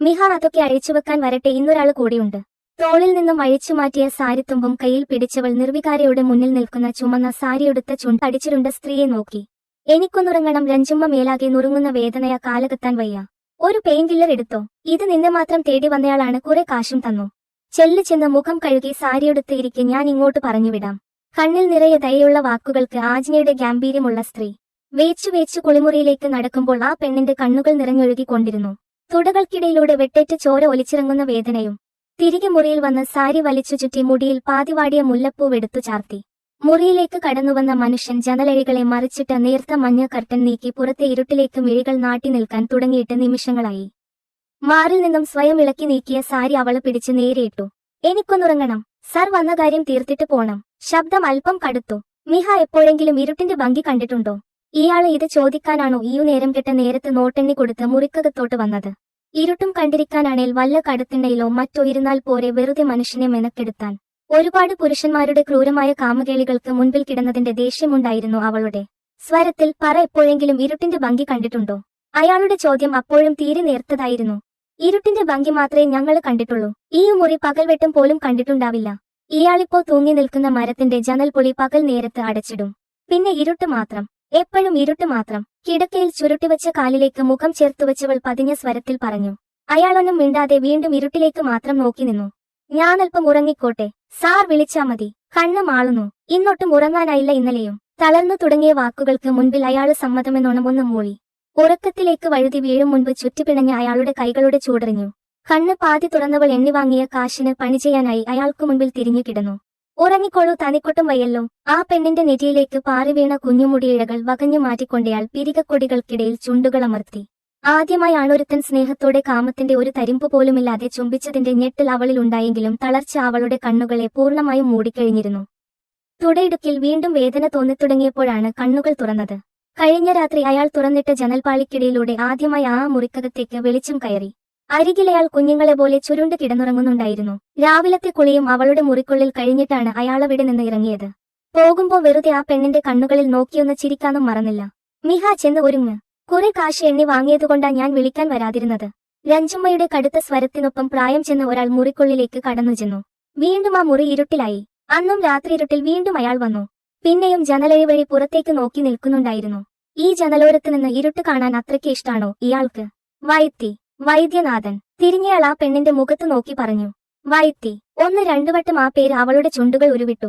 മിഹ അതൊക്കെ അഴിച്ചുവെക്കാൻ വരട്ടെ ഇന്നൊരാൾ കൂടിയുണ്ട്. തോളിൽ നിന്നും അഴിച്ചുമാറ്റിയ സാരിത്തുമ്പും കയ്യിൽ പിടിച്ചവൾ നിർവികാരയുടെ മുന്നിൽ നിൽക്കുന്ന ചുമന്ന സാരിയെടുത്ത ചുണ്ട് അടിച്ചിരുണ്ട സ്ത്രീയെ നോക്കി. എനിക്കൊന്നുറങ്ങണം രഞ്ജുമ്മ മേലാകെ നുറുങ്ങുന്ന വേദനയ കാലകത്താൻ വയ്യ. ഒരു പെയിൻ കില്ലർ എടുത്തോ? ഇത് നിന്നെ മാത്രം തേടി വന്നയാളാണ് കുറെ കാശും തന്നു. ചെല്ലു ചെന്ന് മുഖം കഴുകി സാരിയെടുത്ത് ഇരിക്കെ ഞാൻ ഇങ്ങോട്ട് പറഞ്ഞുവിടാം കണ്ണിൽ നിറയെ ദയുള്ള വാക്കുകൾക്ക് ആജ്ഞയുടെ ഗാംഭീര്യമുള്ള സ്ത്രീ. വേച്ചു വേച്ചു കുളിമുറിയിലേക്ക് നടക്കുമ്പോൾ ആ പെണ്ണിന്റെ കണ്ണുകൾ നിറഞ്ഞൊഴുകിക്കൊണ്ടിരുന്നു. തുടകൾക്കിടയിലൂടെ വെട്ടേറ്റ് ചോര ഒലിച്ചിറങ്ങുന്ന വേദനയും. തിരികെ മുറിയിൽ വന്ന് സാരി വലിച്ചു ചുറ്റി മുടിയിൽ പാതിവാടിയ മുല്ലപ്പൂവെടുത്തു ചാർത്തി. മുറിയിലേക്ക് കടന്നുവന്ന മനുഷ്യൻ ജനലഴികളെ മറിച്ചിട്ട് നേർത്ത മഞ്ഞ കർട്ടൻ നീക്കി പുറത്തെ ഇരുട്ടിലേക്ക് മിഴികൾ നാട്ടി നിൽക്കാൻ തുടങ്ങിയിട്ട് നിമിഷങ്ങളായി. മാറിൽ നിന്നും സ്വയം ഇളക്കി നീക്കിയ സാരി അവൾ പിടിച്ച് നേരെയിട്ടു എനിക്കൊന്നുറങ്ങണം. സർ വന്ന കാര്യം തീർത്തിട്ട് പോണം. ശബ്ദം അല്പം കടുത്തു. മിഹ എപ്പോഴെങ്കിലും ഇരുട്ടിന്റെ ഭംഗി കണ്ടിട്ടുണ്ടോ? ഇയാളെ ഇത് ചോദിക്കാനാണോ ഈ നേരം കെട്ട നേരത്ത് നോട്ടെണ്ണി കൊടുത്ത് മുറിക്കകത്തോട്ട് വന്നത്? ഇരുട്ടും കണ്ടിരിക്കാനാണേൽ വല്ല കടത്തിണ്ടയിലോ മറ്റോ ഇരുന്നാൽ പോരെ വെറുതെ മനുഷ്യനെ മെനക്കെടുത്താൻ. ഒരുപാട് പുരുഷന്മാരുടെ ക്രൂരമായ കാമകേളികൾക്ക് മുൻപിൽ കിടന്നതിന്റെ ദേഷ്യമുണ്ടായിരുന്നു അവളുടെ. സ്വരത്തിൽ പറ എപ്പോഴെങ്കിലും ഇരുട്ടിന്റെ ഭംഗി കണ്ടിട്ടുണ്ടോ? അയാളുടെ ചോദ്യം അപ്പോഴും തീരെ നേർത്തതായിരുന്നു. ഇരുട്ടിന്റെ ഭംഗി മാത്രമേ ഞങ്ങൾ കണ്ടിട്ടുള്ളൂ. ഈ മുറി പകൽവെട്ടം പോലും കണ്ടിട്ടുണ്ടാവില്ല. ഇയാളിപ്പോ തൂങ്ങി നിൽക്കുന്ന മരത്തിന്റെ ജനൽ പൊളി പകൽ നേരത്ത് അടച്ചിടും. പിന്നെ ഇരുട്ട് മാത്രം. എപ്പോഴും ഇരുട്ട് മാത്രം. കിടക്കയിൽ ചുരുട്ടിവച്ച കാലിലേക്ക് മുഖം ചേർത്തുവച്ചവൾ പതിഞ്ഞ സ്വരത്തിൽ പറഞ്ഞു. അയാളൊന്നും മിണ്ടാതെ വീണ്ടും ഇരുട്ടിലേക്ക് മാത്രം നോക്കി നിന്നു. ഞാനല്പം ഉറങ്ങിക്കോട്ടെ. സാർ വിളിച്ചാ മതി. കണ്ണു മാളുന്നു. ഇന്നൊട്ടും ഉറങ്ങാനായില്ല ഇന്നലെയും. തളർന്നു തുടങ്ങിയ വാക്കുകൾക്ക് മുൻപിൽ അയാൾ സമ്മതമെന്നോണം ഒന്ന് മൂളി. ഉറക്കത്തിലേക്ക് വഴുതി വീഴും മുൻപ് ചുറ്റിപ്പിണഞ്ഞ അയാളുടെ കൈകളുടെ ചൂടറിഞ്ഞു. കണ്ണ് പാതി തുറന്നവൾ എണ്ണി വാങ്ങിയ കാശിന് പണി ചെയ്യാനായി അയാൾക്കു മുൻപിൽ തിരിഞ്ഞു കിടന്നു. ഉറങ്ങിക്കോളൂ തനിക്കൊട്ടും വയ്യല്ലോ. ആ പെണ്ണിന്റെ നെറ്റിയിലേക്ക് പാറി വീണ കുഞ്ഞുമുടിയിഴകൾ വകഞ്ഞു മാറ്റിക്കൊണ്ടയാൾ പിരികക്കൊടികൾക്കിടയിൽ ചുണ്ടുകൾ അമർത്തി. ആദ്യമായി ആണൊരുത്തൻ സ്നേഹത്തോടെ കാമത്തിന്റെ ഒരു തരിമ്പ് പോലുമില്ലാതെ ചുംബിച്ചതിന്റെ ഞെട്ടൽ അവളിൽ ഉണ്ടായെങ്കിലും തളർച്ച അവളുടെ കണ്ണുകളെ പൂർണമായും മൂടിക്കഴിഞ്ഞിരുന്നു. തുടയിടുക്കിൽ വീണ്ടും വേദന തോന്നിത്തുടങ്ങിയപ്പോഴാണ് കണ്ണുകൾ തുറന്നത്. കഴിഞ്ഞ രാത്രി അയാൾ തുറന്നിട്ട ജനൽപാളിക്കിടയിലൂടെ ആദ്യമായി ആ മുറിക്കകത്തേക്ക് വെളിച്ചം കയറി. അരികിലയാൾ കുഞ്ഞുങ്ങളെ പോലെ ചുരുണ്ട് കിടന്നുറങ്ങുന്നുണ്ടായിരുന്നു. രാവിലത്തെ കുളിയും അവളുടെ മുറിക്കുള്ളിൽ കഴിഞ്ഞിട്ടാണ് അയാളവിടെ നിന്ന് ഇറങ്ങിയത്. പോകുമ്പോൾ വെറുതെ ആ പെണ്ണിന്റെ കണ്ണുകളിൽ നോക്കിയൊന്ന് ചിരിക്കാനും മറന്നില്ല. മിഹ ചെന്ന് ഒരുങ്ങ്. കുറെ കാശ് എണ്ണി വാങ്ങിയതുകൊണ്ടാ ഞാൻ വിളിക്കാൻ വരാതിരുന്നത്. രഞ്ജുമ്മയുടെ കടുത്ത സ്വരത്തിനൊപ്പം പ്രായം ചെന്ന ഒരാൾ മുറിക്കുള്ളിലേക്ക് കടന്നു ചെന്നു. വീണ്ടും ആ മുറി ഇരുട്ടിലായി. അന്നും രാത്രി ഇരുട്ടിൽ വീണ്ടും അയാൾ വന്നു. പിന്നെയും ജനലഴി വഴി പുറത്തേക്ക് നോക്കി നിൽക്കുന്നുണ്ടായിരുന്നു. ഈ ജനലോരത്ത് നിന്ന് ഇരുട്ട് കാണാൻ അത്രയ്ക്ക് ഇഷ്ടാണോ ഇയാൾക്ക്? വൈത്തി. വൈദ്യനാഥൻ തിരിഞ്ഞയാൾ ആ പെണ്ണിന്റെ മുഖത്ത് നോക്കി പറഞ്ഞു വൈത്തി ഒന്ന് രണ്ടു വട്ടം ആ പേര് അവളുടെ ചുണ്ടുകൾ ഉരുവിട്ടു.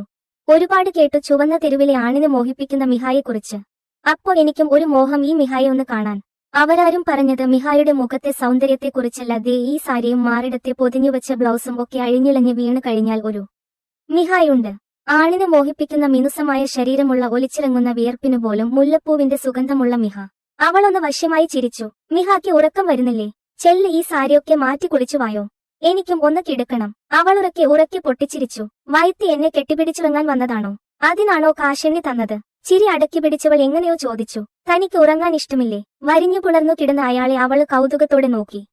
ഒരുപാട് കേട്ടു ചുവന്ന തെരുവിലെ ആണിനെ മോഹിപ്പിക്കുന്ന മിഹായെക്കുറിച്ച്. അപ്പോ എനിക്കും ഒരു മോഹം ഈ മിഹായെ ഒന്ന് കാണാൻ. അവരാരും പറഞ്ഞത് മിഹായുടെ മുഖത്തെ സൗന്ദര്യത്തെക്കുറിച്ചല്ല. ദേ ഈ സാരിയും മാറിടത്തെ പൊതിഞ്ഞുവച്ച ബ്ലൗസും ഒക്കെ അഴിഞ്ഞിളഞ്ഞ് വീണു കഴിഞ്ഞാൽ ഒരു മിഹായുണ്ട്. ആണിനെ മോഹിപ്പിക്കുന്ന മിനുസമായ ശരീരമുള്ള ഒലിച്ചിറങ്ങുന്ന വിയർപ്പിനു പോലും മുല്ലപ്പൂവിന്റെ സുഗന്ധമുള്ള മിഹ. അവളൊന്ന് വശ്യമായി ചിരിച്ചു. മിഹാക്ക് ഉറക്കം വരുന്നില്ലേ? ചെല്ല് ഈ സാരിയൊക്കെ മാറ്റി കുളിച്ചു വായോ? എനിക്കും ഒന്ന് കിടക്കണം. അവളുറക്കെ ഉറക്കെ പൊട്ടിച്ചിരിച്ചു. വൈത്തി എന്നെ കെട്ടിപ്പിടിച്ചുറങ്ങാൻ വന്നതാണോ? അതിനാണോ കാശെണ്ണി തന്നത്? ചിരി അടക്കി പിടിച്ചവൾ എങ്ങനെയോ ചോദിച്ചു. തനിക്ക് ഉറങ്ങാൻ ഇഷ്ടമില്ലേ? വരിഞ്ഞു പുലർന്നു കിടന്ന അയാളെ അവൾ കൗതുകത്തോടെ നോക്കി.